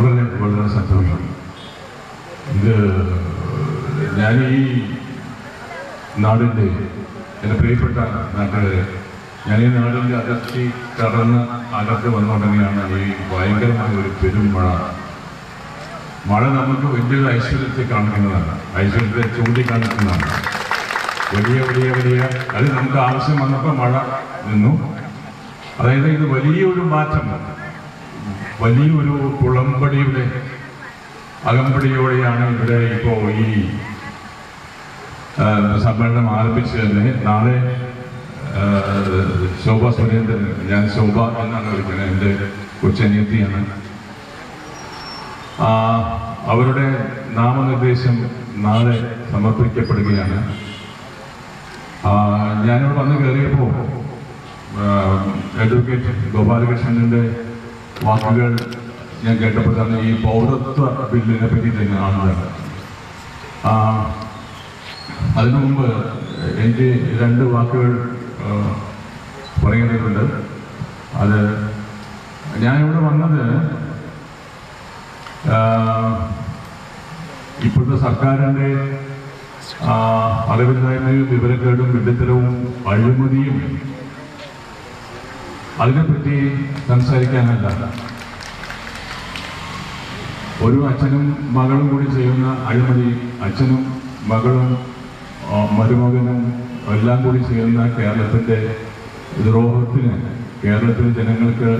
വളരെ വളരെ സന്തോഷം ഇത് ഞാൻ ഈ നാടിന്റെ എന്റെ പ്രിയപ്പെട്ട നാട്ടുകാരെ ഞാൻ ഈ നാടിന്റെ അതിർത്തി കടന്ന് അകത്ത് വന്നുടനെയാണ് ഈ ഭയങ്കരമായ ഒരു പെരും മഴ മഴ നമുക്ക് വലിയൊരു ഐശ്വര്യത്തെ കാണിക്കുന്നതാണ്. ഐശ്വര്യത്തെ ചൂണ്ടിക്കാണിക്കുന്നതാണ്. വലിയ വലിയ വലിയ അത് നമുക്ക് ആവശ്യം വന്നപ്പോൾ മഴ നിന്നു. അതായത് ഇത് വലിയൊരു മാറ്റം വലിയൊരു കുളമ്പടിയുടെ അകമ്പടിയോടെയാണ് ഇവിടെ ഇപ്പോൾ ഈ സമ്മേളനം ആരംഭിച്ചു തന്നെ നാളെ ശോഭ സുരേന്ദ്രൻ ഞാൻ ശോഭ എന്നാണ് വിളിക്കുന്നത് എന്റെ കൊച്ചനിയത്തിയാണ്. അവരുടെ നാമനിർദ്ദേശം നാളെ സമർപ്പിക്കപ്പെടുകയാണ്. ഞാനിവിടെ വന്ന് കയറിയപ്പോൾ അഡ്വക്കേറ്റ് ഗോപാലകൃഷ്ണന്റെ വാക്കുകൾ ഞാൻ കേട്ടപ്പോൾ തന്നെ ഈ പൗരത്വ ബില്ലിനെ പറ്റി തന്നെയാണ് അതിനു മുമ്പ് എനിക്ക് രണ്ട് വാക്കുകൾ പറയുന്നുണ്ട് അത് ഇവിടെ വന്നത് ഇപ്പോഴത്തെ സർക്കാരിന്റെ അറിവില്ലായ്മയും വിവരക്കേടും വിഡ്ഢിത്തരവും അഴിമതിയും അതിനെപ്പറ്റി സംസാരിക്കാനല്ല ഒരു അച്ഛനും മകളും കൂടി ചെയ്യുന്ന അഴിമതി അച്ഛനും മകളും മരുമകനും എല്ലാം കൂടി ചെയ്യുന്ന കേരളത്തിന്റെ ദ്രോഹത്തിന് കേരളത്തിലെ ജനങ്ങൾക്ക്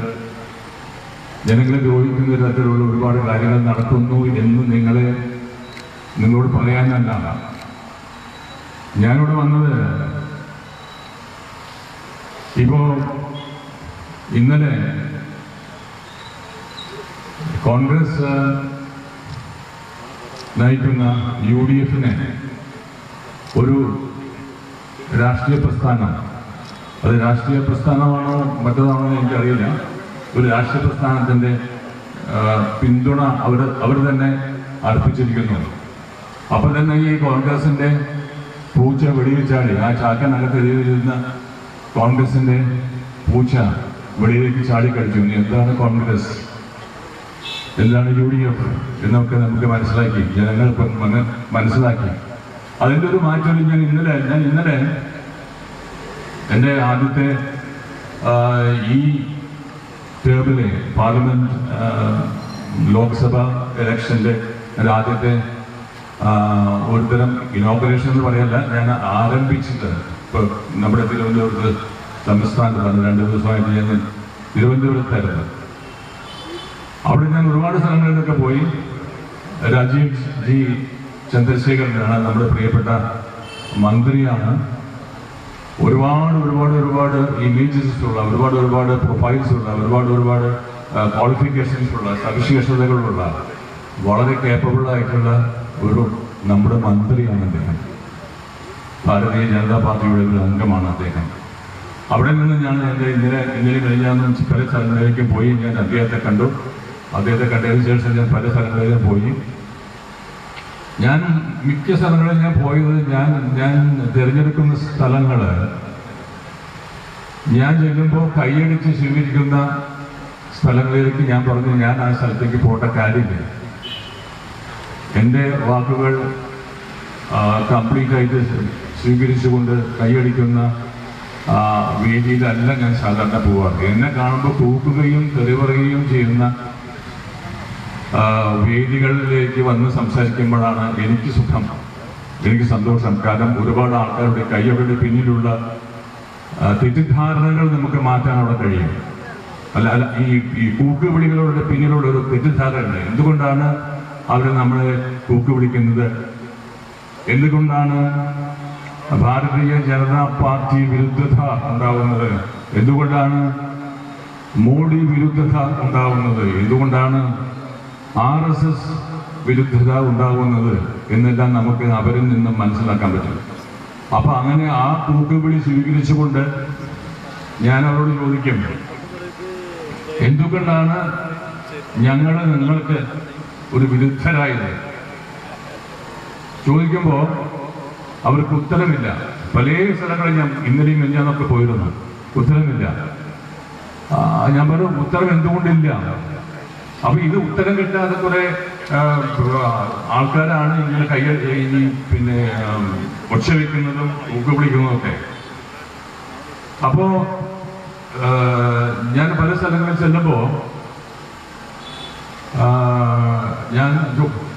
ജനങ്ങളെ ദ്രോഹിക്കുന്ന തരത്തിലുള്ള ഒരുപാട് കാര്യങ്ങൾ നടത്തുന്നു എന്ന് നിങ്ങളെ നിങ്ങളോട് പറയാനല്ല ഞാനിവിടെ വന്നത് ഇപ്പോ ഇന്നലെ കോൺഗ്രസ് നയിക്കുന്ന യു ഡി എഫിനെ ഒരു രാഷ്ട്രീയ പ്രസ്ഥാനം അത് രാഷ്ട്രീയ പ്രസ്ഥാനമാണോ മറ്റേതാണോ എനിക്കറിയില്ല. ഒരു രാഷ്ട്രീയ പ്രസ്ഥാനത്തിന്റെ പിന്തുണ അവർ അവർ തന്നെ അർപ്പിച്ചിരിക്കുന്നു. അപ്പം തന്നെ ഈ കോൺഗ്രസിന്റെ പൂച്ച വെടിവെച്ചാടി ആ ചാക്കനകത്ത് എഴുതിയിരുന്ന കോൺഗ്രസിന്റെ പൂച്ച വെളിയിലേക്ക് ചാടിക്കളിച്ചു. എന്താണ് കോൺഗ്രസ്? എന്താണ് യു ഡി എഫ് എന്നൊക്കെ നമുക്ക് മനസ്സിലാക്കി. ജനങ്ങൾ മനസ്സിലാക്കി. അതിന്റെ ഒരു മാറ്റം ഞാൻ ഇന്നലെ ഞാൻ ഇന്നലെ എന്റെ ആദ്യത്തെ ഈ ടേബിളെ പാർലമെന്റ് ലോക്സഭ ഇലക്ഷന്റെ എന്റെ ആദ്യത്തെ ഒരുതരം ഇനോഗ്രേഷൻ എന്ന് പറയല്ല ഞാൻ ആരംഭിച്ചിട്ട് ഇപ്പോൾ നമ്മുടെ തിരുവനന്തപുരത്ത് സംസ്ഥാനത്താണ് രണ്ട് ദിവസമായിട്ട് ഞാൻ തിരുവനന്തപുരത്തായിരുന്നു. അവിടെ ഞാൻ ഒരുപാട് സ്ഥലങ്ങളിലൊക്കെ പോയി. രാജീവ് ജി ചന്ദ്രശേഖരനാണ് നമ്മുടെ പ്രിയപ്പെട്ട മന്ത്രിയാണ്. ഒരുപാട് ഒരുപാട് ഒരുപാട് ഇമേജസ് ഒരുപാട് ഒരുപാട് പ്രൊഫൈൽസ് ഉള്ള ഒരുപാട് ഒരുപാട് ക്വാളിഫിക്കേഷൻസ് ഉള്ള സവിശേഷതകളുള്ള വളരെ കേപ്പബിൾ ആയിട്ടുള്ള ഒരു നമ്മുടെ മന്ത്രിയാണ് അദ്ദേഹം. ഭാരതീയ ജനതാ പാർട്ടിയുടെ ഒരു അംഗമാണ് അദ്ദേഹം. അവിടെ നിന്ന് ഞാൻ എന്റെ ഇന്നലെ ഇന്നലെ കഴിഞ്ഞാന്നും പല സ്ഥലങ്ങളിലേക്കും പോയി. ഞാൻ അദ്ദേഹത്തെ കണ്ടു. അദ്ദേഹത്തെ കണ്ടതിന് ശേഷം ഞാൻ പല സ്ഥലങ്ങളിലും പോയി. ഞാൻ മിക്ക സ്ഥലങ്ങളിൽ ഞാൻ പോയത് ഞാൻ ഞാൻ തിരഞ്ഞെടുക്കുന്ന സ്ഥലങ്ങൾ ഞാൻ ചെല്ലുമ്പോൾ കൈയടിച്ച് സ്വീകരിക്കുന്ന സ്ഥലങ്ങളിലേക്ക് ഞാൻ പറഞ്ഞു ഞാൻ ആ സ്ഥലത്തേക്ക് പോകേണ്ട കാര്യമില്ല. എന്റെ വാക്കുകൾ കംപ്ലീറ്റ് ആയിട്ട് സ്വീകരിച്ചുകൊണ്ട് കൈയടിക്കുന്ന വേദിയിലല്ല ഞാൻ സാധാരണ പോവാറ്. എന്നെ കാണുമ്പോൾ തൂക്കുകയും തെറി പറയുകയും ചെയ്യുന്ന ആ, വേദികളിലേക്ക് വന്ന് സംസാരിക്കുമ്പോഴാണ് എനിക്ക് സുഖം എനിക്ക് സന്തോഷം. കാരണം ഒരുപാട് ആൾക്കാരുടെ കൈയുടെ പിന്നിലുള്ള ആ, തെറ്റിദ്ധാരണകൾ നമുക്ക് മാറ്റാൻ അവിടെ കഴിയും. അല്ല അല്ല ഈ ഈ കൂക്കുവിളികളുടെ പിന്നിലുള്ള ഒരു തെറ്റിദ്ധാരണ എന്തുകൊണ്ടാണ് അവർ നമ്മളെ കൂക്കുവിളിക്കുന്നത്? എന്തുകൊണ്ടാണ് ഭാരതീയ ജനതാ പാർട്ടി വിരുദ്ധത ഉണ്ടാവുന്നത് എന്തുകൊണ്ടാണ് മോഡി വിരുദ്ധത ഉണ്ടാവുന്നത്? എന്തുകൊണ്ടാണ് ആർ എസ് എസ് വിരുദ്ധത ഉണ്ടാകുന്നത് എന്നെല്ലാം നമുക്ക് അവരിൽ നിന്നും മനസ്സിലാക്കാൻ പറ്റും. അപ്പൊ അങ്ങനെ ആ തൂക്കുവിളി സ്വീകരിച്ചുകൊണ്ട് ഞാൻ അവരോട് ചോദിക്കും എന്തുകൊണ്ടാണ് ഞങ്ങൾ നിങ്ങൾക്ക് ഒരു വിരുദ്ധരായത്? ചോദിക്കുമ്പോൾ അവർക്ക് ഉത്തരമില്ല. പല സ്ഥലങ്ങളിൽ ഞാൻ ഇന്നലെയും മെഞ്ഞാന്നൊക്കെ പോയിരുന്നു. ഉത്തരമില്ല. ഞാൻ പറഞ്ഞു ഉത്തരം എന്തുകൊണ്ടില്ല അപ്പൊ ഇത് ഉത്തരം കിട്ടാതെ കുറെ ആൾക്കാരാണ് ഇങ്ങനെ കൈ പിന്നെ ഒച്ച വെക്കുന്നതും ഊക്ക് വിളിക്കുന്നതും ഒക്കെ അപ്പോ ഞാൻ പല സ്ഥലങ്ങളിൽ ചെല്ലുമ്പോ ഞാൻ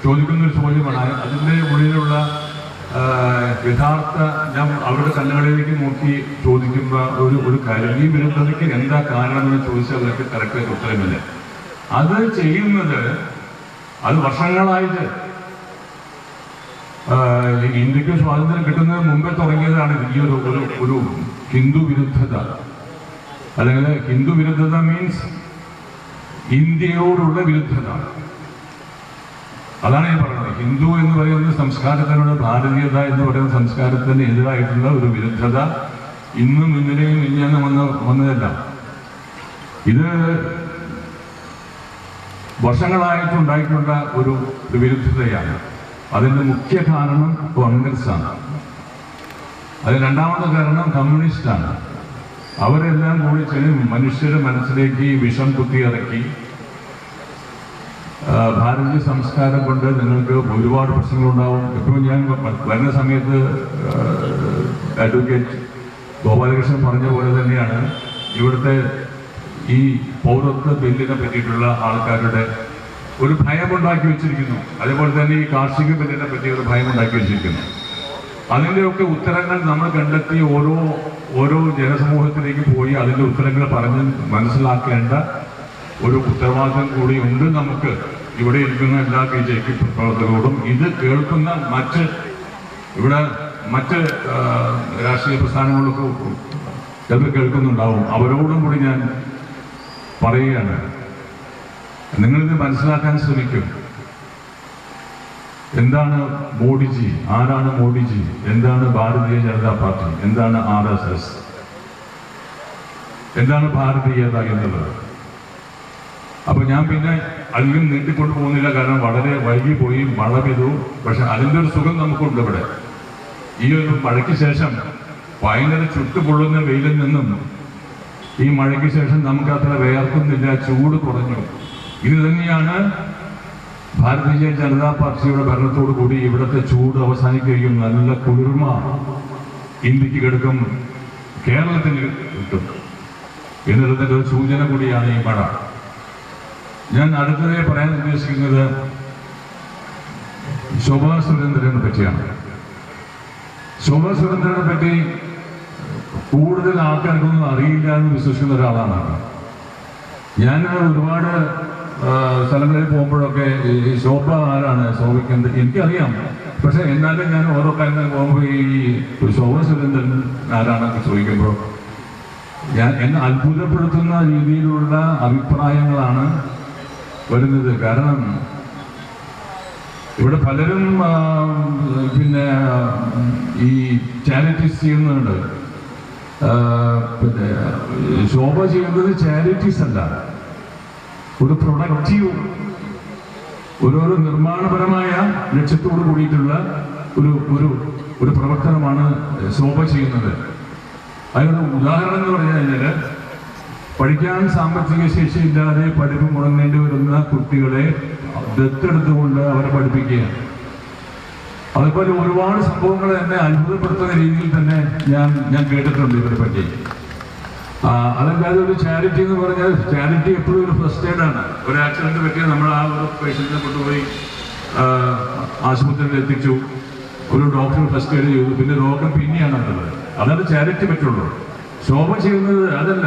ചോദിക്കുന്ന ഒരു ചോദ്യമാണ്. അതിന്റെ ഉള്ളിലുള്ള യഥാർത്ഥ ഞാൻ അവരുടെ കണ്ണുകളിലേക്ക് നോക്കി ചോദിക്കുന്ന ഒരു ഒരു കാര്യം. ഈ വിരുദ്ധതയ്ക്ക് എന്താ കാരണം എന്ന് ചോദിച്ചാൽ അവർക്ക് കറക്റ്റ് ഉത്തരമില്ല. അത് ചെയ്യുന്നത് അത് വർഷങ്ങളായിട്ട് ഇന്ത്യയ്ക്ക് സ്വാതന്ത്ര്യം കിട്ടുന്നതിന് മുമ്പേ തുടങ്ങിയതാണ് ഈ ഒരു ഒരു ഒരു ഹിന്ദു വിരുദ്ധത. അല്ലെങ്കിൽ ഹിന്ദു വിരുദ്ധത മീൻസ് ഇന്ത്യയോടുള്ള വിരുദ്ധത. അതാണ് ഞാൻ പറയുന്നത്. ഹിന്ദു എന്ന് പറയുന്ന സംസ്കാരത്തിനോട് ഭാരതീയത എന്ന് പറയുന്ന സംസ്കാരത്തിന് എതിരായിട്ടുള്ള ഒരു വിരുദ്ധത ഇന്നും ഇന്നലെയും ഇങ്ങനെ വന്ന് വന്നതല്ല. ഇത് വർഷങ്ങളായിട്ട് ഉണ്ടായിട്ടുള്ള ഒരു വിരുദ്ധതയാണ്. അതിന്റെ മുഖ്യ കാരണം കോൺഗ്രസ്സാണ്. അതിന് രണ്ടാമത്തെ കാരണം കമ്മ്യൂണിസ്റ്റാണ്. അവരെല്ലാം കൂടി ചെറിയ മനുഷ്യരുടെ മനസ്സിലേക്ക് വിഷം കുത്തിയിറക്കി ഭാരതീയ സംസ്കാരം കൊണ്ട് നിങ്ങൾക്ക് ഒരുപാട് പ്രശ്നങ്ങളുണ്ടാവും. ഇപ്പോൾ ഞാൻ വരുന്ന സമയത്ത് അഡ്വക്കേറ്റ് ഗോപാലകൃഷ്ണൻ പറഞ്ഞ പോലെ തന്നെയാണ്. ഇവിടുത്തെ ഈ പൗരത്വ ബില്ലിനെ പറ്റിയിട്ടുള്ള ആൾക്കാരുടെ ഒരു ഭയം ഉണ്ടാക്കി വെച്ചിരിക്കുന്നു. അതേപോലെ തന്നെ ഈ കാർഷിക ബില്ലിനെ പറ്റി ഒരു ഭയം ഉണ്ടാക്കി വെച്ചിരിക്കുന്നു. അതിന്റെയൊക്കെ ഉത്തരങ്ങൾ നമ്മൾ കണ്ടെത്തി ഓരോ ഓരോ ജനസമൂഹത്തിലേക്ക് പോയി അതിന്റെ ഉത്തരങ്ങൾ പറഞ്ഞ് മനസ്സിലാക്കേണ്ട ഒരു ഉത്തരവാദിത്തം കൂടി ഉണ്ട് നമുക്ക്. ഇവിടെ ഇരിക്കുന്ന എല്ലാ ബി ജെ പി പ്രവർത്തകരോടും ഇത് കേൾക്കുന്ന മറ്റ് ഇവിടെ മറ്റ് രാഷ്ട്രീയ പ്രസ്ഥാനങ്ങളൊക്കെ ചിലപ്പോൾ കേൾക്കുന്നുണ്ടാവും. അവരോടും കൂടി ഞാൻ പറയുകയാണ്. നിങ്ങളിത് മനസ്സിലാക്കാൻ ശ്രമിക്കും. എന്താണ് മോഡിജി? ആരാണ് മോഡിജി? എന്താണ് ഭാരതീയ ജനതാ പാർട്ടി? എന്താണ് ആർ എസ് എസ്? എന്താണ് ഭാരതീയത എന്നുള്ളത്? അപ്പൊ ഞാൻ പിന്നെ അധികം നീട്ടിക്കൊണ്ടു പോകുന്നില്ല. കാരണം വളരെ വൈകി പോയി മഴ പെയ്തു. പക്ഷെ അതിന്റെ ഒരു സുഖം നമുക്കുണ്ട് ഇവിടെ. ഈ ഒരു മഴയ്ക്ക് ശേഷം ഭയങ്കര ചുട്ടുപൊള്ളുന്ന വെയിലിൽ നിന്നും ഈ മഴയ്ക്ക് ശേഷം നമുക്ക് അത്ര വേർക്കുന്നില്ല. ചൂട് കുറഞ്ഞു. ഇത് തന്നെയാണ് ഭാരതീയ ജനതാ പാർട്ടിയുടെ ഭരണത്തോടു കൂടി ഇവിടുത്തെ ചൂട് അവസാനിക്കുകയും നല്ല കുളിർമ ഇന്ത്യയ്ക്ക് കിടക്കും കേരളത്തിന് കിട്ടും. എന്നിട്ട് സൂചന കൂടിയാണ് ഈ മഴ. ഞാൻ അടുത്തതായി പറയാൻ ഉദ്ദേശിക്കുന്നത് ശോഭാ സുരേന്ദ്രനെ പറ്റിയാണ്. ശോഭാ സുരേന്ദ്രനെ പറ്റി കൂടുതൽ ആൾക്കാർക്കൊന്നും അറിയില്ല എന്ന് വിശ്വസിക്കുന്ന ഒരാളാണ് ഞാൻ ഒരുപാട് സ്ഥലങ്ങളിൽ പോകുമ്പോഴൊക്കെ ഈ ശോഭ ആരാണ് ശോഭയ്ക്ക് എന്ത് എനിക്കറിയാം. പക്ഷെ എന്നാലും ഞാൻ ഓരോ കാര്യങ്ങൾ പോകുമ്പോൾ ഈ ശോഭ സുരേന്ദ്രൻ ആരാണെന്ന് ചോദിക്കുമ്പോൾ ഞാൻ എന്നെ അത്ഭുതപ്പെടുത്തുന്ന രീതിയിലുള്ള അഭിപ്രായങ്ങളാണ് വരുന്നത് കാരണം ഇവിടെ പലരും പിന്നെ ഈ ചാരിറ്റീസ് ചെയ്യുന്നുണ്ട്. പിന്നെ ശോഭ ചെയ്യുന്നത് ചാരിറ്റീസ് അല്ല. ഒരു പ്രൊഡക്റ്റീവ് ഓരോരോ നിർമ്മാണപരമായ ലക്ഷ്യത്തോട് കൂടിയിട്ടുള്ള ഒരു ഒരു ഒരു പ്രവർത്തനമാണ് ശോഭ ചെയ്യുന്നത്. അതിനൊരു ഉദാഹരണം എന്ന് പറഞ്ഞു കഴിഞ്ഞാൽ പഠിക്കാൻ സാമ്പത്തിക ശേഷി ഇല്ലാതെ പഠിപ്പ് മുടങ്ങേണ്ടി വരുന്ന കുട്ടികളെ ദത്തെടുത്തുകൊണ്ട് അവരെ പഠിപ്പിക്കുകയാണ്. അതുപോലെ ഒരുപാട് സംഭവങ്ങൾ എന്നെ അത്ഭുതപ്പെടുത്തുന്ന രീതിയിൽ തന്നെ ഞാൻ ഞാൻ കേട്ടിട്ടുണ്ട് ഇവരെ പറ്റി. അതല്ലാതെ ഒരു ചാരിറ്റി എന്ന് പറഞ്ഞാൽ ചാരിറ്റി എപ്പോഴും ഒരു ഫസ്റ്റ് എയ്ഡ് ആണ്. ഒരു ആക്സിഡന്റ് പറ്റിയാൽ നമ്മൾ ആ ഒരു പേഷ്യന്റിനെ കൊണ്ടുപോയി ആശുപത്രിയിൽ എത്തിച്ചു. ഒരു ഡോക്ടർ ഫസ്റ്റ് എയ്ഡ് ചെയ്തു. പിന്നെ രോഗം പിന്നെയാണ് ഉള്ളത്. അതാണ് ചാരിറ്റി പറ്റുള്ളൂ. ശോഭ ചെയ്യുന്നത് അതല്ല.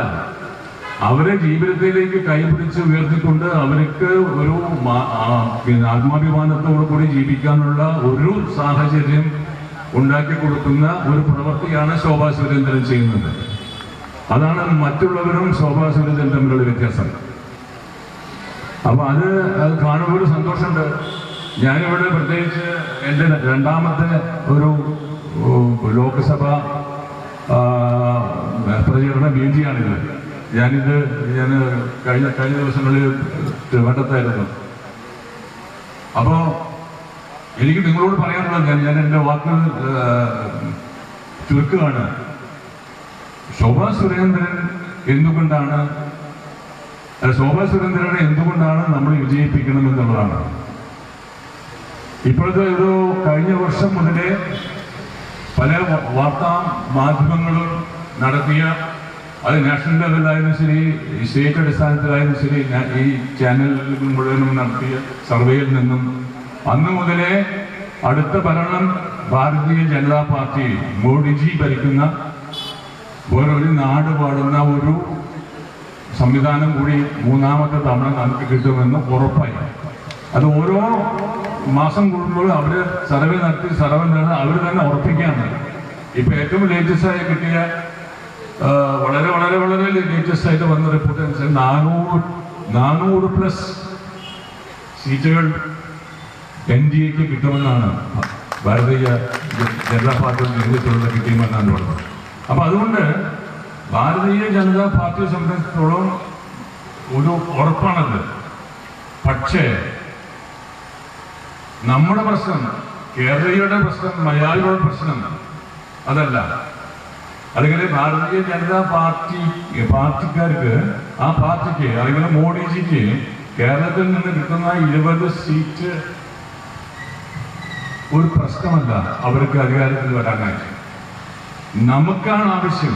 അവരെ ജീവിതത്തിലേക്ക് കൈപിടിച്ച് ഉയർത്തിക്കൊണ്ട് അവർക്ക് ഒരു ആത്മാഭിമാനത്തോടു കൂടി ജീവിക്കാനുള്ള ഒരു സാഹചര്യം ഉണ്ടാക്കി കൊടുക്കുന്ന ഒരു പ്രവൃത്തിയാണ് ശോഭാ സുരേന്ദ്രൻ ചെയ്യുന്നത്. അതാണ് മറ്റുള്ളവരും ശോഭാ സുരേന്ദ്രൻ തമ്മിലുള്ള വ്യത്യാസം. അപ്പൊ അത് അത് കാണുമ്പോൾ ഒരു സന്തോഷമുണ്ട്. ഞാനിവിടെ പ്രത്യേകിച്ച് എന്റെ രണ്ടാമത്തെ ഒരു ലോക്സഭ പ്രചരണ വേദിയാണിത്. ഞാനിത് ഞാൻ കഴിഞ്ഞ കഴിഞ്ഞ ദിവസങ്ങളിൽ തിരുവനന്തപുരത്തായിരുന്നു അപ്പോ എനിക്ക് നിങ്ങളോട് പറയാനുള്ളത് ഞാൻ ഞാൻ എന്റെ വാക്കുകൾ ചുരുക്കുകയാണ്. ശോഭാ സുരേന്ദ്രൻ എന്തുകൊണ്ടാണ് ശോഭാ സുരേന്ദ്രനെ എന്തുകൊണ്ടാണ് നമ്മൾ വിജയിപ്പിക്കണം എന്നുള്ളതാണ് ഇപ്പോഴത്തെ ഒരു കഴിഞ്ഞ വർഷം മുതലേ പല വാർത്താ മാധ്യമങ്ങളും നടത്തിയ അത് നാഷണൽ ലെവലായാലും ശരി സ്റ്റേറ്റ് അടിസ്ഥാനത്തിലായാലും ശരി ഈ ചാനലുകൾ മുഴുവനും നടത്തിയ സർവേയിൽ നിന്നും അന്നു മുതലേ അടുത്ത ഭരണം ഭാരതീയ ജനതാ പാർട്ടി മോഡിജി ഭരിക്കുന്ന വേറൊരു നാട് പാടുന്ന ഒരു സംവിധാനം കൂടി മൂന്നാമത്തെ തവണ നമുക്ക് കിട്ടുമെന്ന് ഉറപ്പായി. അത് ഓരോ മാസം കൂടുമ്പോൾ അവർ സർവേ നടത്തി സർവേ നടത്തി അവർ തന്നെ ഉറപ്പിക്കുകയാണ്. ഇപ്പൊ ഏറ്റവും ലേറ്റസ്റ്റായി കിട്ടിയ വളരെ വളരെ വളരെ ലേറ്റസ്റ്റ് ആയിട്ട് വന്ന റിപ്പോർട്ട് അനുസരിച്ച് നാനൂറ് നാനൂറ് പ്ലസ് സീറ്റുകൾ എൻ ഡി എക്ക് കിട്ടുമെന്നാണ് ഭാരതീയ ജനതാ പാർട്ടിയുടെ നേതൃത്വത്തിലുള്ള കിട്ടിയുമെന്നാണ് പറഞ്ഞത്. അപ്പം അതുകൊണ്ട് ഭാരതീയ ജനതാ പാർട്ടിയെ സംബന്ധിച്ചിടത്തോളം ഒരു ഉറപ്പാണത്. പക്ഷേ നമ്മുടെ പ്രശ്നം കേരളീയരുടെ പ്രശ്നം മലയാളികളുടെ പ്രശ്നം അതല്ല അല്ലെങ്കിൽ ഭാരതീയ ജനതാ പാർട്ടി പാർട്ടിക്കാർക്ക് ആ പാർട്ടിക്ക് അല്ലെങ്കിൽ മോഡിജിക്ക് കേരളത്തിൽ നിന്ന് കിട്ടുന്ന ഇരുപത് സീറ്റ് ഒരു പ്രശ്നമല്ല അവർക്ക് അധികാരത്തിൽ വരാനായിട്ട്. നമുക്കാണ് ആവശ്യം.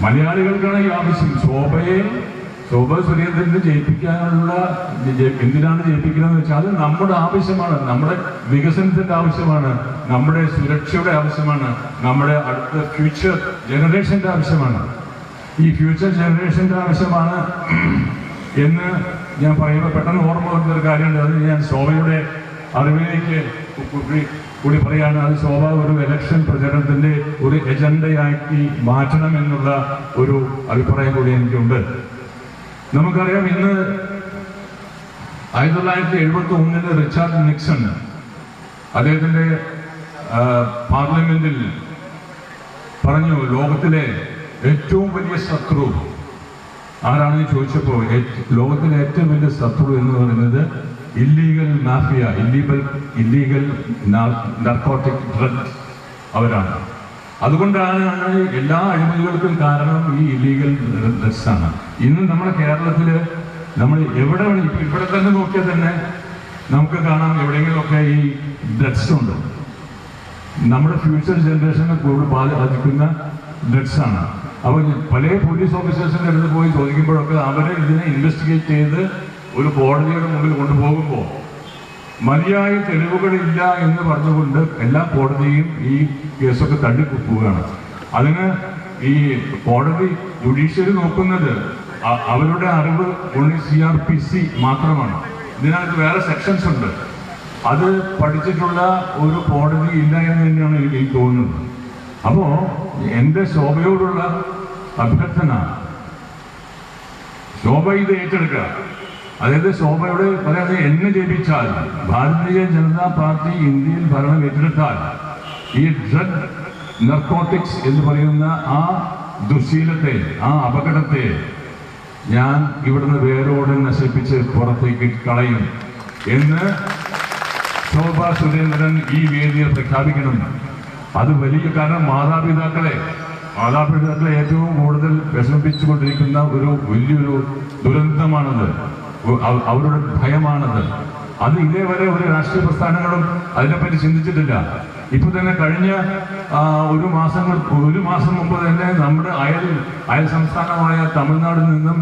മലയാളികൾക്കാണ് ഈ ആവശ്യം. ശോഭയെ ശോഭ സുരേന്ദ്രനെ ജയിപ്പിക്കാനുള്ള ജയി- എന്തിനാണ് ജയിപ്പിക്കുന്നത് വെച്ചാൽ അത് നമ്മുടെ ആവശ്യമാണ് നമ്മുടെ വികസനത്തിന്റെ ആവശ്യമാണ് നമ്മുടെ സുരക്ഷയുടെ ആവശ്യമാണ് നമ്മുടെ അടുത്ത ഫ്യൂച്ചർ ജനറേഷന്റെ ആവശ്യമാണ്. ഈ ഫ്യൂച്ചർ ജനറേഷന്റെ ആവശ്യമാണ് എന്ന് ഞാൻ പറയുമ്പോൾ പെട്ടെന്ന് ഓർമ്മ വരുന്ന ഒരു കാര്യമുണ്ട്. അത് ഞാൻ ശോഭയുടെ അറിവിലേക്ക് കൂടി പറയാണ്. അത് ശോഭ ഒരു എലക്ഷൻ പ്രചരണത്തിന്റെ ഒരു എജണ്ടയാക്കി മാറ്റണം എന്നുള്ള ഒരു അഭിപ്രായം കൂടി എനിക്കുണ്ട്. നമുക്കറിയാം ഇന്ന് ആയിരത്തി തൊള്ളായിരത്തി എഴുപത്തി ഒന്നിന് റിച്ചാർഡ് നിക്സൺ അദ്ദേഹത്തിന്റെ പാർലമെന്റിൽ പറഞ്ഞു ലോകത്തിലെ ഏറ്റവും വലിയ ശത്രു. ആരാണെന്ന് ചോദിച്ചപ്പോൾ ലോകത്തിലെ ഏറ്റവും വലിയ ശത്രു എന്ന് പറയുന്നത് illegal mafia illegal illegal narcotic drugs അവരാണ്. അതുകൊണ്ടാണ് എല്ലാ അഴിമതികൾക്കും കാരണം ഈ ഇല്ലീഗൽ ഡ്രഗ്സ് ആണ്. ഇന്ന് നമ്മുടെ കേരളത്തിൽ നമ്മൾ എവിടെ ഇവിടെ തന്നെ നോക്കിയാൽ തന്നെ നമുക്ക് കാണാം എവിടെയെങ്കിലുമൊക്കെ ഈ ഡ്രഗ്സ് ഉണ്ട്. നമ്മുടെ ഫ്യൂച്ചർ ജനറേഷനെ കൂടുതൽ ബാധിക്കുന്ന ഡ്രഗ്സ് ആണ്. അപ്പോൾ പല പോലീസ് ഓഫീസേഴ്സിന്റെ അടുത്ത് പോയി ചോദിക്കുമ്പോഴൊക്കെ അവരെ ഇതിനെ ഇൻവെസ്റ്റിഗേറ്റ് ചെയ്ത് ഒരു കോടതിയുടെ മുമ്പിൽ കൊണ്ടുപോകുമ്പോൾ മതിയായ തെളിവുകളില്ല എന്ന് പറഞ്ഞുകൊണ്ട് എല്ലാ കോടതിയും ഈ കേസൊക്കെ തള്ളിക്കുപ്പുകയാണ്. അതിന് ഈ കോടതി ജുഡീഷ്യറി നോക്കുന്നത് അവരുടെ അറിവ് only C R P C മാത്രമാണ്. ഇതിനകത്ത് വേറെ സെക്ഷൻസ് ഉണ്ട്. അത് പഠിച്ചിട്ടുള്ള ഒരു കോടതി ഇല്ല എന്ന് തന്നെയാണ് എനിക്ക് തോന്നുന്നത്. അപ്പോ എന്റെ ശോഭയോടുള്ള അഭ്യർത്ഥന ശോഭ ഇത് ഏറ്റെടുക്കുക. അതായത് ശോഭയുടെ പറയാതെ എന്നെ ജയിപ്പിച്ചാൽ ഭാരതീയ ജനതാ പാർട്ടി ഇന്ത്യയിൽ ഭരണം ഏറ്റെടുത്താൽ ഈ ഡ്രഗ് നർക്കോട്ടിക്സ് എന്ന് പറയുന്ന ആ ദുശീലത്തെ ആ അപകടത്തെ ഞാൻ ഇവിടുന്ന് വേരോടെ നശിപ്പിച്ച് പുറത്തേക്ക് കളയും എന്ന് ശോഭ സുരേന്ദ്രൻ ഈ വേദിയിൽ പ്രഖ്യാപിക്കണം. അത് വലിയ കാരണം മാതാപിതാക്കളെ മാതാപിതാക്കളെ ഏറ്റവും കൂടുതൽ വിഷമിപ്പിച്ചുകൊണ്ടിരിക്കുന്ന ഒരു വലിയൊരു ദുരന്തമാണത്. അവരുടെ ഭയമാണത്. അത് ഇതേവരെ ഒരു രാഷ്ട്രീയ പ്രസ്ഥാനങ്ങളും അതിനെപ്പറ്റി ചിന്തിച്ചിട്ടില്ല. ഇപ്പൊ തന്നെ കഴിഞ്ഞ ഒരു മാസങ്ങൾ ഒരു മാസം മുമ്പ് തന്നെ നമ്മുടെ അയൽ അയൽ സംസ്ഥാനമായ തമിഴ്നാടിൽ നിന്നും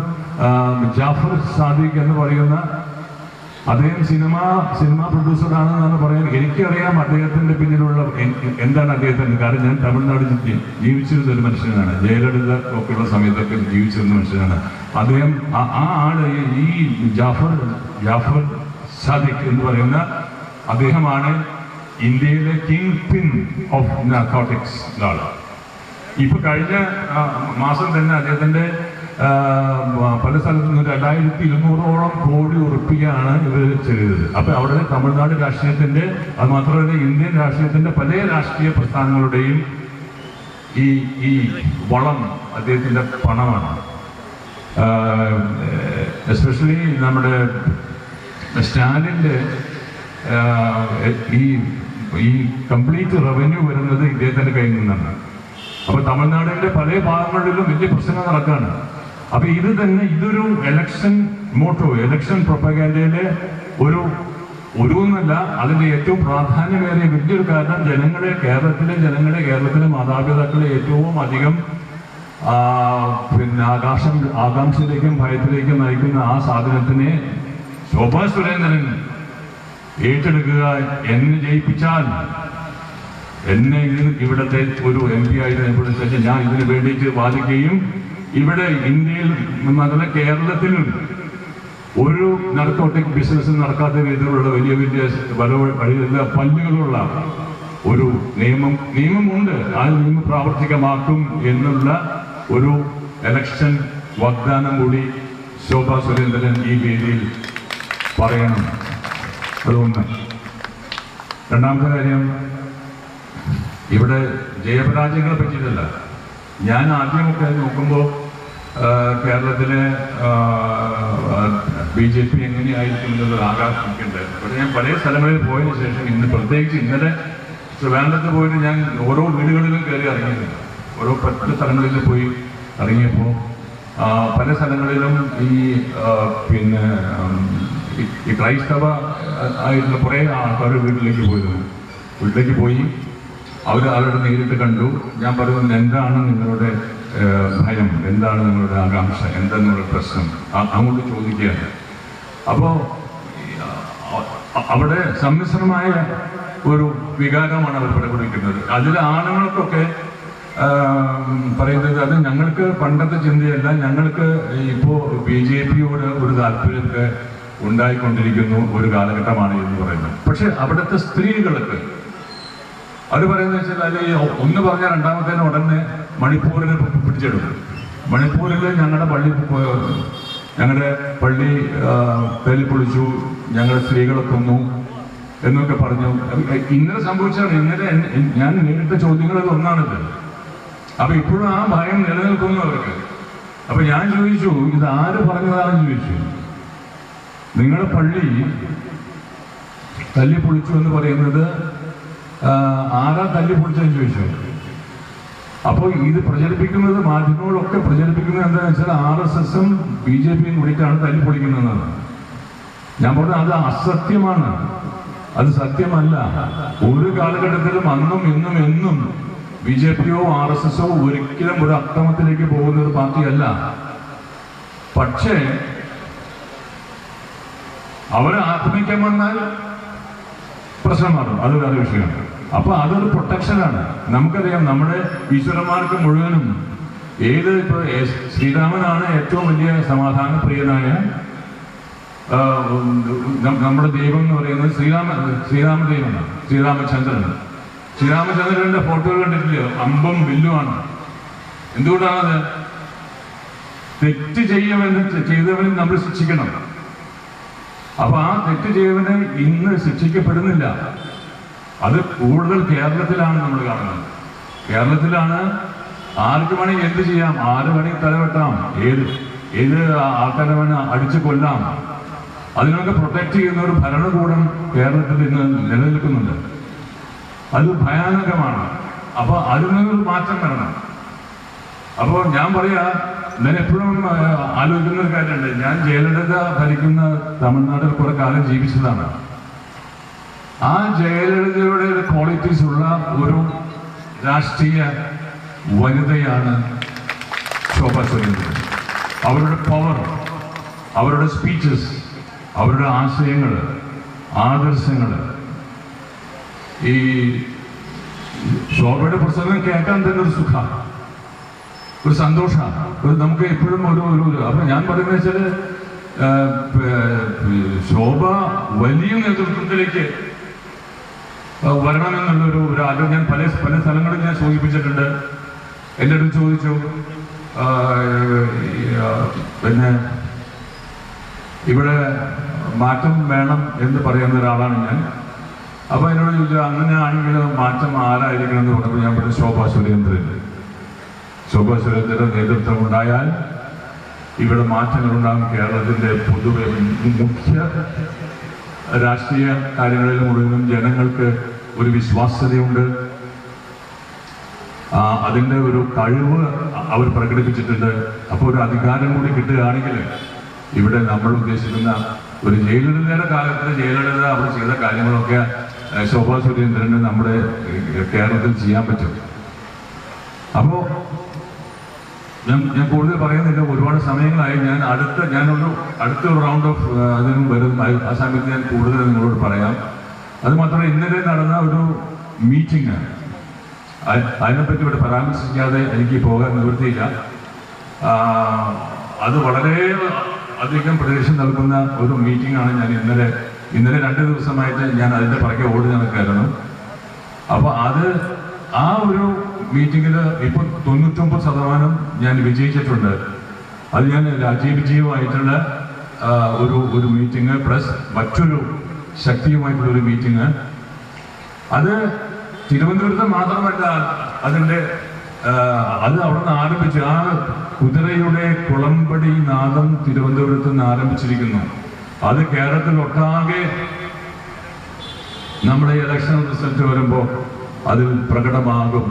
ജാഫർ സാദിഖ് എന്ന് പറയുന്ന അദ്ദേഹം സിനിമ സിനിമ പ്രൊഡ്യൂസറാണെന്നാണ് പറയുന്നത്. എനിക്കറിയാം അദ്ദേഹത്തിന്റെ പിന്നിലുള്ള എന്താണ് അദ്ദേഹത്തിന്റെ കാരണം ഞാൻ തമിഴ്നാട് ജീവിച്ചിരുന്ന ഒരു മനുഷ്യനാണ്. ജയലളിത ഒക്കെയുള്ള സമയത്തൊക്കെ ജീവിച്ചിരുന്ന മനുഷ്യനാണ്. അദ്ദേഹം ആ- ആൾ ഈ ജാഫർ ജാഫർ സാദിഖ് എന്ന് പറയുന്ന അദ്ദേഹമാണ് ഇന്ത്യയിലെ കിങ് പിൻ ഓഫ് നാർക്കോട്ടിക്സ് ആൾ ഇപ്പൊ കഴിഞ്ഞ മാസം തന്നെ അദ്ദേഹത്തിന്റെ പല സ്ഥലത്തു നിന്ന് രണ്ടായിരത്തി ഇരുന്നൂറോളം കോടി ഉറപ്പിക്കുകയാണ് ഇവർ ചെയ്തത് അപ്പൊ അവിടെ തമിഴ്നാട് രാഷ്ട്രീയത്തിന്റെ അത് മാത്രമല്ല ഇന്ത്യൻ രാഷ്ട്രീയത്തിന്റെ പല രാഷ്ട്രീയ പ്രസ്ഥാനങ്ങളുടെയും ഈ ഈ വളം അദ്ദേഹത്തിന്റെ പണമാണ്. എസ്പെഷ്യലി നമ്മുടെ സ്റ്റാലിന്റെ ഈ ഈ കംപ്ലീറ്റ് റവന്യൂ വരുന്നത് ഇദ്ദേഹത്തിന്റെ കയ്യിൽ നിന്നാണ്. അപ്പൊ തമിഴ്നാടിന്റെ പല ഭാഗങ്ങളിലും വലിയ പ്രശ്നങ്ങൾ നടക്കുകയാണ് അപ്പൊ ഇത് തന്നെ ഇതൊരു എലക്ഷൻ മോട്ടോ എലക്ഷൻ പ്രൊപ്പഗാൻഡയിലെ ഒരു ഒരു എന്നല്ല അതിന്റെ ഏറ്റവും പ്രാധാന്യമേറിയ വലിയൊരു കാരണം ജനങ്ങളെ കേരളത്തിലെ ജനങ്ങളെ കേരളത്തിലെ മാതാപിതാക്കളെ ഏറ്റവും അധികം പിന്നെ ആകാശം ആകാംക്ഷയിലേക്കും ഭയത്തിലേക്കും നയിക്കുന്ന ആ സാധനത്തിനെ ശോഭാ സുരേന്ദ്രൻ ഏറ്റെടുക്കുക എന്നെ ജയിപ്പിച്ചാൽ എന്നെ ഇവിടുത്തെ ഒരു എം പി ആയിട്ട് ഞാൻ ഇതിനു വേണ്ടിയിട്ട് വാദിക്കുകയും ഇവിടെ ഇന്ത്യയിൽ നല്ല കേരളത്തിലും ഒരു നർക്കോട്ടിക് ബിസിനസ് നടക്കാത്ത രീതിയിലുള്ള വലിയ വലിയ പല വഴിയുള്ള പല്ലുകളുള്ള ഒരു നിയമം നിയമമുണ്ട്. ആ നിയമം പ്രാവർത്തികമാക്കും എന്നുള്ള ഒരു എലക്ഷൻ വാഗ്ദാനം കൂടി ശോഭാ സുരേന്ദ്രൻ ഈ വേദിയിൽ പറയണം. അതുകൊണ്ട് രണ്ടാമത്തെ കാര്യം ഇവിടെ ജയപരാജയങ്ങളെ പറ്റിയിട്ടല്ല. ഞാൻ ആദ്യമൊക്കെ നോക്കുമ്പോൾ കേരളത്തിലെ ബി ജെ പി എങ്ങനെയായിരിക്കും എന്നുള്ളത് ആകാശിക്കേണ്ടത് പക്ഷേ ഞാൻ പല സ്ഥലങ്ങളിൽ പോയതിനു ശേഷം ഇന്ന് പ്രത്യേകിച്ച് ഇന്നലെ ട്രിവാൻഡ്രത്ത് പോയിട്ട് ഞാൻ ഓരോ വീടുകളിലും കയറി ഇറങ്ങിയിട്ടുണ്ട്. ഓരോ പത്ത് സ്ഥലങ്ങളിൽ പോയി ഇറങ്ങിയപ്പോൾ പല സ്ഥലങ്ങളിലും ഈ പിന്നെ ഈ- ക്രൈസ്തവ ആയിട്ടുള്ള കുറേ ആൾക്കാർ വീട്ടിലേക്ക് പോയിരുന്നു. വീട്ടിലേക്ക് പോയി അവർ അവരുടെ നേരിട്ട് കണ്ടു. ഞാൻ പറയുന്നത് എന്താണ് നിങ്ങളുടെ ഭയം? എന്താണ് നിങ്ങളുടെ ആകാംക്ഷ? എന്താണ് നിങ്ങളുടെ പ്രശ്നം? അങ്ങോട്ട് ചോദിക്കുകയാണ്. അപ്പോൾ അവിടെ സമ്മിശ്രമായ ഒരു വികാരമാണ് അവർ പ്രകടിപ്പിക്കുന്നത് അതിൽ ആണുങ്ങൾക്കൊക്കെ പറയുന്നത് അത് ഞങ്ങൾക്ക് പണ്ടത്തെ ചിന്തയല്ല ഞങ്ങൾക്ക് ഇപ്പോ ബി ജെ പിയോട് ഒരു താല്പര്യമൊക്കെ ഉണ്ടായിക്കൊണ്ടിരിക്കുന്നു ഒരു കാലഘട്ടമാണ് എന്ന് പറയുന്നത്. പക്ഷെ അവിടുത്തെ സ്ത്രീകൾക്ക് അത് പറയുന്നത് വെച്ചാൽ അത് ഒന്ന് പറഞ്ഞാൽ രണ്ടാമത്തേന് ഉടനെ മണിപ്പൂരിൽ പിടിച്ചെടുക്കും. മണിപ്പൂരിൽ ഞങ്ങളുടെ പള്ളി ഞങ്ങളുടെ പള്ളി പേലി പൊളിച്ചു ഞങ്ങളുടെ സ്ത്രീകളെ കൊന്നു എന്നൊക്കെ പറഞ്ഞു. ഇന്നലെ സംഭവിച്ചാണ്. ഇന്നലെ ഞാൻ നേരിട്ട ചോദ്യങ്ങളിൽ ഒന്നാണിത്. അപ്പൊ ഇപ്പോഴും ആ ഭയം നിലനിൽക്കുന്നു അവർക്ക് അപ്പൊ ഞാൻ ചോദിച്ചു ഇത് ആര് പറഞ്ഞതാണെന്ന് ചോദിച്ചു? നിങ്ങളുടെ പള്ളി തല്ലി പൊളിച്ചു എന്ന് പറയുന്നത് ആരാ തല്ലി പൊളിച്ചതെന്ന് ചോദിച്ചു. അപ്പോൾ ഇത് പ്രചരിപ്പിക്കുന്നത് മാധ്യമങ്ങളൊക്കെ പ്രചരിപ്പിക്കുന്നത് എന്താണെന്ന് വെച്ചാൽ ആർ എസ് എസും ബി ജെ പിയും കൂടിയിട്ടാണ് തല്ലി പൊളിക്കുന്നത് ഞാൻ പറഞ്ഞത് അത് അസത്യമാണ്. അത് സത്യമല്ല. ഒരു കാലഘട്ടത്തിലും അന്നും ഇന്നും എന്നും ബി ജെ പിയോ ആർ എസ് എസോ ഒരിക്കലും ഒരു അക്രമത്തിലേക്ക് പോകുന്ന ഒരു പാർട്ടിയല്ല. പക്ഷേ അവരെ ആക്രമിക്കാൻ വന്നാൽ പ്രശ്നം മാറും അത് വേറെ വിഷയമാണ്. അപ്പൊ അതൊരു പ്രൊട്ടക്ഷനാണ് നമുക്കറിയാം നമ്മുടെ ഈശ്വരന്മാർക്ക് മുഴുവനും ഏത് ഇപ്പൊ ശ്രീരാമനാണ് ഏറ്റവും വലിയ സമാധാന പ്രിയനായ നമ്മുടെ ദൈവം എന്ന് പറയുന്നത് ശ്രീരാമ ശ്രീരാമദേവനാണ് ശ്രീരാമചന്ദ്രൻ. ശ്രീരാമചന്ദ്രന്റെ ഫോട്ടോ കണ്ടിട്ടില്ല അമ്പും വില്ലുമാണ് എന്തുകൊണ്ടാണത്? തെറ്റ് ചെയ്യുമെന്ന് ചെയ്തവനെ നമ്മൾ ശിക്ഷിക്കണം. അപ്പൊ ആ തെറ്റ് ചെയ്തവനെ ഇന്ന് ശിക്ഷിക്കപ്പെടുന്നില്ല. അത് കൂടുതൽ കേരളത്തിലാണ് നമ്മൾ കാണുന്നത്. കേരളത്തിലാണ് ആർക്ക് വേണമെങ്കിൽ എന്ത് ചെയ്യാം? ആര് വേണമെങ്കിൽ തലവെട്ടാം ഏത് ഏത് ആൾക്കാരെ വേണം അടിച്ചു കൊല്ലാം. അതിനൊക്കെ പ്രൊട്ടക്ട് ചെയ്യുന്ന ഒരു ഭരണകൂടം കേരളത്തിൽ ഇന്ന് നിലനിൽക്കുന്നുണ്ട്. അത് ഭയാനകമാണ്. അപ്പൊ അതിനൊരു മാറ്റം വരണം. അപ്പോൾ ഞാൻ പറയാ ഞാൻ എപ്പോഴും ആലോചിക്കുന്ന ഒരു കാര്യമുണ്ട്. ഞാൻ ജയലളിത ഭരിക്കുന്ന തമിഴ്നാട്ടിൽ കുറെ കാലം ജീവിച്ചതാണ്. ആ ജയലളിതയുടെ ക്വാളിറ്റീസ് ഉള്ള ഒരു രാഷ്ട്രീയ വനിതയാണ് ശോഭ സുരേന്ദ്രൻ. അവരുടെ പവർ അവരുടെ സ്പീച്ചസ് അവരുടെ ആശയങ്ങൾ ആദർശങ്ങൾ ഈ ശോഭയുടെ പ്രസംഗം കേൾക്കാൻ തന്നെ ഒരു സുഖമാണ്. ഒരു സന്തോഷമാണ്. ഒരു നമുക്ക് എപ്പോഴും ഒരു ഒരു അപ്പൊ ഞാൻ പറയുന്നത് വെച്ചാൽ ശോഭ വലിയ നേതൃത്വത്തിലേക്ക് വരണമെന്നുള്ളൊരു ഒരു ആഗ്രഹം ഞാൻ പല പല സ്ഥലങ്ങളിൽ ഞാൻ സൂചിപ്പിച്ചിട്ടുണ്ട്. അടുത്ത് ചോദിച്ചു പിന്നെ ഇവിടെ മാറ്റം വേണം എന്ന് പറയുന്ന ഒരാളാണ് ഞാൻ. അപ്പൊ എന്നോട് ചോദിച്ചു അങ്ങനെയാണെങ്കിൽ മാറ്റം ആരായിരിക്കണം എന്ന് പറഞ്ഞപ്പോൾ ഞാൻ പറഞ്ഞു ശോഭാ സുരേന്ദ്രൻ ശോഭാ സുരേന്ദ്രന്റെ നേതൃത്വം ഉണ്ടായാൽ ഇവിടെ മാറ്റങ്ങൾ ഉണ്ടാകും. കേരളത്തിന്റെ പൊതുവെ മുഖ്യ രാഷ്ട്രീയ കാര്യങ്ങളിൽ മുഴുവനും ജനങ്ങൾക്ക് ഒരു വിശ്വാസ്യതയുണ്ട്. അതിന്റെ ഒരു കഴിവ് അവർ പ്രകടിപ്പിച്ചിട്ടുണ്ട്. അപ്പോൾ ഒരു അധികാരം കൂടി കിട്ടുകയാണെങ്കിൽ ഇവിടെ നമ്മൾ ഉദ്ദേശിക്കുന്ന ഒരു ജയലളിതയുടെ കാലത്ത് ജയലളിത അവർ ചെയ്ത കാര്യങ്ങളൊക്കെ ശോഭാ സുരേന്ദ്രന് നമ്മുടെ കേരളത്തിൽ ചെയ്യാൻ പറ്റും. അപ്പോൾ ഞാൻ കൂടുതൽ പറയുന്നില്ല. ഒരുപാട് സമയങ്ങളായി. ഞാൻ അടുത്ത ഞാനൊരു അടുത്ത റൗണ്ട് ഓഫ് അതിനും വരും. ആ സമയത്ത് ഞാൻ കൂടുതൽ നിങ്ങളോട് പറയാം. അത് മാത്രമല്ല ഇന്നലെ നടന്ന ഒരു മീറ്റിംഗ് അതിനെപ്പറ്റി ഇവിടെ പരാമർശിക്കാതെ എനിക്ക് പോകാൻ നിവൃത്തിയില്ല. അത് വളരെ അധികം പ്രതീക്ഷ നൽകുന്ന ഒരു മീറ്റിംഗ് ആണ് ഞാൻ ഇന്നലെ ഇന്നലെ രണ്ട് ദിവസമായിട്ട് ഞാൻ അതിന്റെ പുറകെ ഓടി നടക്കായിരുന്നു അപ്പോൾ അത് ആ ഒരു മീറ്റിംഗിൽ ഇപ്പൊ തൊണ്ണൂറ്റൊമ്പത് ശതമാനം ഞാൻ വിജയിച്ചിട്ടുണ്ട്. അത് ഞാൻ രാജീവ് വിജയവുമായിട്ടുള്ള ഒരു ഒരു മീറ്റിംഗ് പ്ലസ് മറ്റൊരു ശക്തിയുമായിട്ടുള്ള ഒരു മീറ്റിംഗ് അത് തിരുവനന്തപുരത്ത് മാത്രമല്ല അതിന്റെ അത് അവിടെ നിന്ന് ആരംഭിച്ചു ആ കുതിരയുടെ കുളമ്പടി നാദം തിരുവനന്തപുരത്ത് നിന്ന് ആരംഭിച്ചിരിക്കുന്നു. അത് കേരളത്തിൽ ഒട്ടാകെ നമ്മുടെ ഇലക്ഷൻ റിസൾട്ട് വരുമ്പോൾ അതിൽ പ്രകടമാകും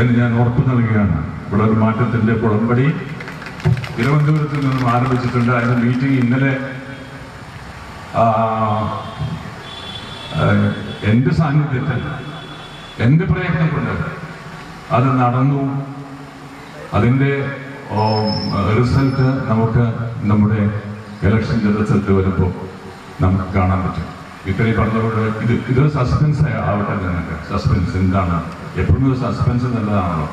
എന്ന് ഞാൻ ഉറപ്പു നൽകുകയാണ്. ഇവിടെ ഒരു മാറ്റത്തിന്റെ കുളമ്പടി തിരുവനന്തപുരത്ത് നിന്നും ആരംഭിച്ചിട്ടുണ്ട്. അതിന്റെ മീറ്റിംഗ് ഇന്നലെ എന്റെ സാന്നിധ്യത്തിൽ എന്റെ പ്രയത്നം കൊണ്ട് അത് നടന്നു. അതിന്റെ റിസൾട്ട് നമുക്ക് നമ്മുടെ ഇലക്ഷന്റെ ജനസത്ത് വരുമ്പോൾ നമുക്ക് കാണാൻ പറ്റും. ഇത്രയും പറഞ്ഞതുകൊണ്ട് ഇത് ഇത് സസ്പെൻസ് ആവട്ടെ നിങ്ങൾക്ക് സസ്പെൻസ് എന്താണ്? എപ്പോഴും ഒരു സസ്പെൻസ് നല്ലതാണല്ലോ.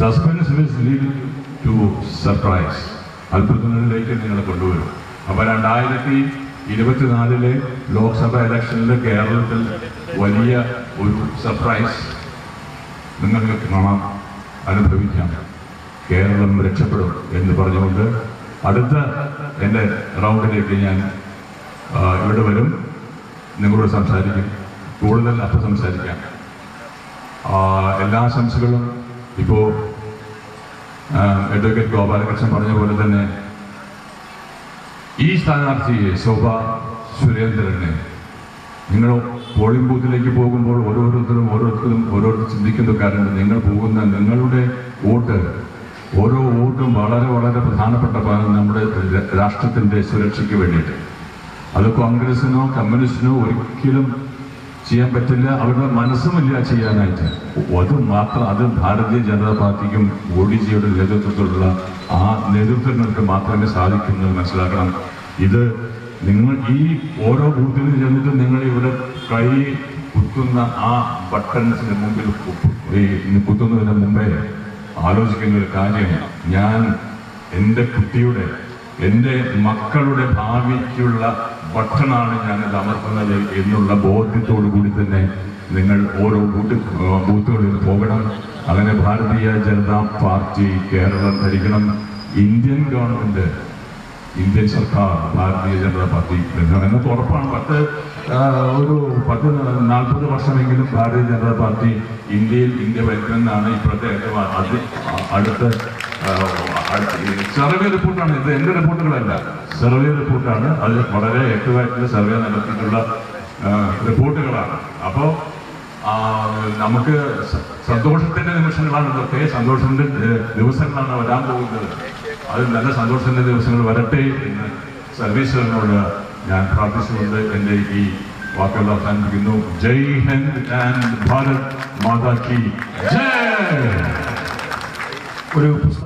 Suspense will lead to surprise അത്ഭുതങ്ങളിലേക്ക് നിങ്ങളെ കൊണ്ടുവരും. അപ്പോൾ രണ്ടായിരത്തി ഇരുപത്തിനാലിലെ ലോക്സഭ ഇലക്ഷനിൽ കേരളത്തിൽ വലിയ ഒരു സർപ്രൈസ് നിങ്ങൾക്ക് കാണാം അനുഭവിക്കാം. കേരളം രക്ഷപ്പെടും എന്ന് പറഞ്ഞുകൊണ്ട് അടുത്ത എന്റെ റൗണ്ടിലേക്ക് ഞാൻ ഇവിടെ വരും. നിങ്ങളോട് സംസാരിക്കും. കൂടുതൽ അപ്പം സംസാരിക്കാം. എല്ലാ ആശംസകളും. ഇപ്പോൾ അഡ്വക്കേറ്റ് ഗോപാലകൃഷ്ണൻ പറഞ്ഞ പോലെ തന്നെ ഈ സ്ഥാനാർത്ഥിയെ ശോഭ സുരേന്ദ്രനെ നിങ്ങൾ പോളിംഗ് ബൂത്തിലേക്ക് പോകുമ്പോൾ ഓരോരുത്തരും ഓരോരുത്തരും ഓരോരുത്തർ ചിന്തിക്കുന്ന കാര്യമുണ്ട്. നിങ്ങൾ പോകുന്ന നിങ്ങളുടെ വോട്ട് ഓരോ വോട്ടും വളരെ വളരെ പ്രധാനപ്പെട്ട ഭാഗം നമ്മുടെ രാഷ്ട്രത്തിന്റെ സുരക്ഷയ്ക്ക് വേണ്ടിയിട്ട്. അത് കോൺഗ്രസിനോ കമ്മ്യൂണിസ്റ്റിനോ ഒരിക്കലും ചെയ്യാൻ പറ്റില്ല. അവരുടെ മനസ്സുമില്ല ചെയ്യാനായിട്ട്. അത് മാത്രം അത് ഭാരതീയ ജനതാ പാർട്ടിക്കും മോഡിജിയുടെ നേതൃത്വത്തിലുള്ള ആ നേതൃത്വങ്ങൾക്ക് മാത്രമേ സാധിക്കുന്നു മനസ്സിലാക്കണം. ഇത് നിങ്ങൾ ഈ ഓരോ ബൂത്തിൽ ചെന്നിട്ട് നിങ്ങൾ ഇവിടെ കൈ കുത്തുന്ന ആ ബട്ടൺസിന് മുമ്പിൽ കുത്തുന്നതിന് മുമ്പേ ആലോചിക്കുന്ന ഒരു കാര്യം ഞാൻ എന്റെ കുട്ടിയുടെ എന്റെ മക്കളുടെ ഭാവിക്കുള്ള ബട്ടണാണ് ഞാനിത് അമർത്തുന്നത് എന്നുള്ള ബോധ്യത്തോടു കൂടി തന്നെ നിങ്ങൾ ഓരോ ബൂത്ത് ബൂത്തുകളിൽ പോകണം. അങ്ങനെ ഭാരതീയ ജനതാ പാർട്ടി കേരളം ഭരിക്കണം. ഇന്ത്യൻ ഗവൺമെന്റ് ഇന്ത്യൻ സർക്കാർ ഭാരതീയ ജനതാ പാർട്ടി ഭരിക്കണം. എന്നൊക്കെ ഉറപ്പാണ്. ഒരു പത്ത് നാൽപ്പത് വർഷമെങ്കിലും ഭാരതീയ ജനതാ പാർട്ടി ഇന്ത്യയിൽ ഇന്ത്യ വരുന്നതാണ് ഇപ്പോഴത്തെ ഏറ്റവും അടുത്ത സർവേ റിപ്പോർട്ടാണ്. ഇത് എന്റെ റിപ്പോർട്ടുകളല്ല. സർവേ റിപ്പോർട്ടാണ്. അത് വളരെ വ്യക്തമായിട്ടുള്ള സർവേ നടത്തിയിട്ടുള്ള റിപ്പോർട്ടുകളാണ്. അപ്പോൾ നമുക്ക് സന്തോഷത്തിന്റെ നിമിഷങ്ങളാണ് ഇതൊക്കെ സന്തോഷത്തിന്റെ ദിവസങ്ങളാണ് വരാൻ പോകുന്നത്. അത് നല്ല സന്തോഷത്തിന്റെ ദിവസങ്ങൾ വരട്ടെ എന്ന് സർവീശ്വരനോട് ഞാൻ പ്രാർത്ഥിച്ചുകൊണ്ട് എന്റെ ഈ വാക്കുകൾ അവസാനിപ്പിക്കുന്നു. ജയ് ഹിന്ദ് ആൻഡ് ഭാരത് മാതാ കി. ജയ്! ഒരു പുസ്തകം